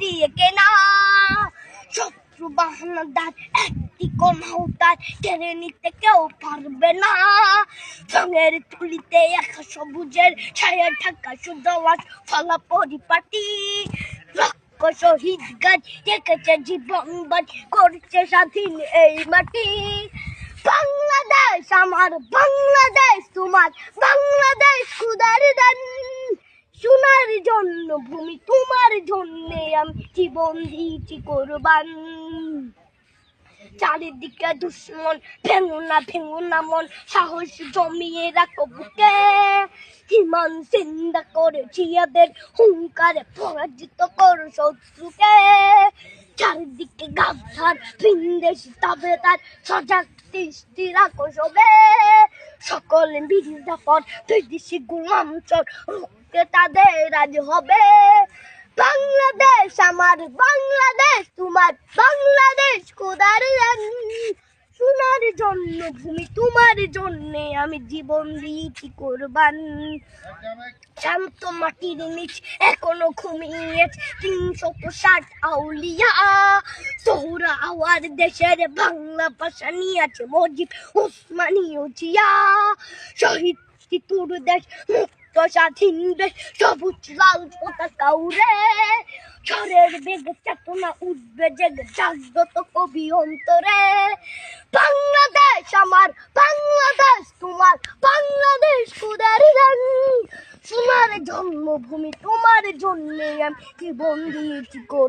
দিয়ে কেনা। শত্রু বাহানাদার একটি কোনাও তার কেড়ে নিতে কেউ পারবে না। রঙের তুলিতে একা সবুজের ছায়া ঢাকা সুদলাস ফলা পরিপাটি শহীদ গাছ রেখেছে জীবন বাজ করছে স্বাধীন এই মাটি। বাংলাদেশ আমার, বাংলাদেশ তোমার, বাংলাদেশ খুদার দান। সোনার জন্য ভূমি তোমার জন্য। আমি জীবন দিয়েছি কোরবান? চারিদিকে দুশ্মন ভেঙো না মন, সাহস জমিয়ে রাখো বুকে। হিমান চিন্তা করেছি এদের, হুঙ্কারে পরাজিত করো শত্রুকে। চারিদিকে গাছার বিন্দেশ তবে তার সজাগ দৃষ্টি রাখো সবে। সকল বিরোধা পর বিদেশি গুলাম চোর রুখতে তাদের আজ হবে। বাংলাদেশ আমার বাংলাদেশ, তোমার বাংলাদেশ খোদার সোনার জন্য ভূমি তোমার জন্য আমি জীবন দিয়েছি কোরবান। শান্ত মাটির নিচ এখনও ঘুমিয়েছে তিনশত ষাট আউলিয়া। তোহরা আওয়ার দেশের বাংলা ভাষা নিয়েছে মজিব উসমানীয় জিয়া শহীদ তোর দেশ, মুক্ত স্বাধীন দেশ, সবুজ লাল পতাকা উড়ে। ঝড়ের বেগ চেতনা উঠবে জেগে জাগ্রত কবি অন্তরে বাংলাদেশ আমার, বাংলাদেশ তোমার, বাংলাদেশ কুদার রান সোনার জন্মভূমি, তোমার জন্যে আমি জীবন দিয়েছি